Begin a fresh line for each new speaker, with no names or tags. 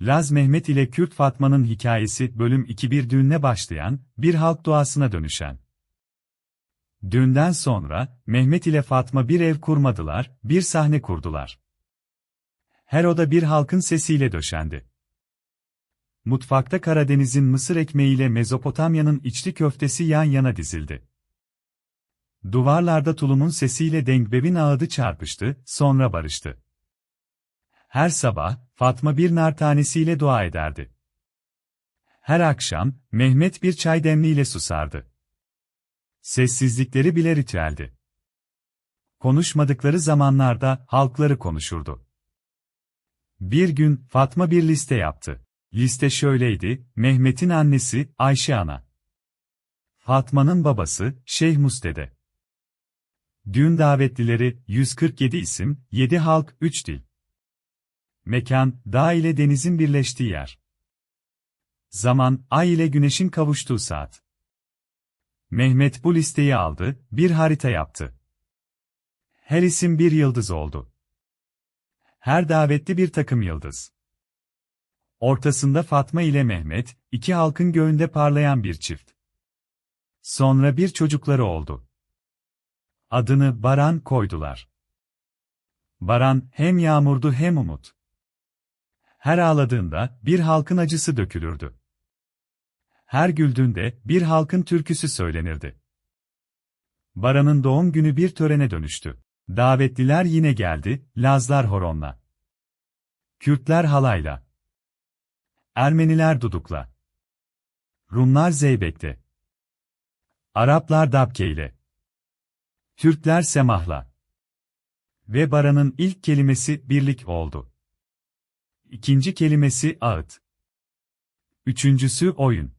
Laz Mehmet ile Kürt Fatma'nın hikayesi bölüm 2 düğünle başlayan, bir halk duasına dönüşen. Düğünden sonra, Mehmet ile Fatma bir ev kurmadılar, bir sahne kurdular. Her oda bir halkın sesiyle döşendi. Mutfakta Karadeniz'in mısır ekmeğiyle Mezopotamya'nın içli köftesi yan yana dizildi. Duvarlarda tulumun sesiyle dengbebin ağıdı çarpıştı, sonra barıştı. Her sabah, Fatma bir nar tanesiyle dua ederdi. Her akşam, Mehmet bir çay demliyle susardı. Sessizlikleri bile ritüeldi. Konuşmadıkları zamanlarda halkları konuşurdu. Bir gün Fatma bir liste yaptı. Liste şöyleydi, Mehmet'in annesi Ayşe Ana. Fatma'nın babası Şeyh Mustede. Düğün davetlileri 147 isim, 7 halk, 3 dil. Mekan, dağ ile denizin birleştiği yer. Zaman, ay ile güneşin kavuştuğu saat. Mehmet bu listeyi aldı, bir harita yaptı. Her isim bir yıldız oldu. Her davetli bir takım yıldız. Ortasında Fatma ile Mehmet, iki halkın göğünde parlayan bir çift. Sonra bir çocukları oldu. Adını Baran koydular. Baran hem yağmurdu hem umut. Her ağladığında bir halkın acısı dökülürdü. Her güldüğünde bir halkın türküsü söylenirdi. Baran'ın doğum günü bir törene dönüştü. Davetliler yine geldi, Lazlar horonla. Kürtler halayla. Ermeniler dudukla. Rumlar zeybekte. Araplar dabkeyle. Türkler semahla. Ve Baran'ın ilk kelimesi birlik oldu. İkinci kelimesi ağıt. Üçüncüsü oyun.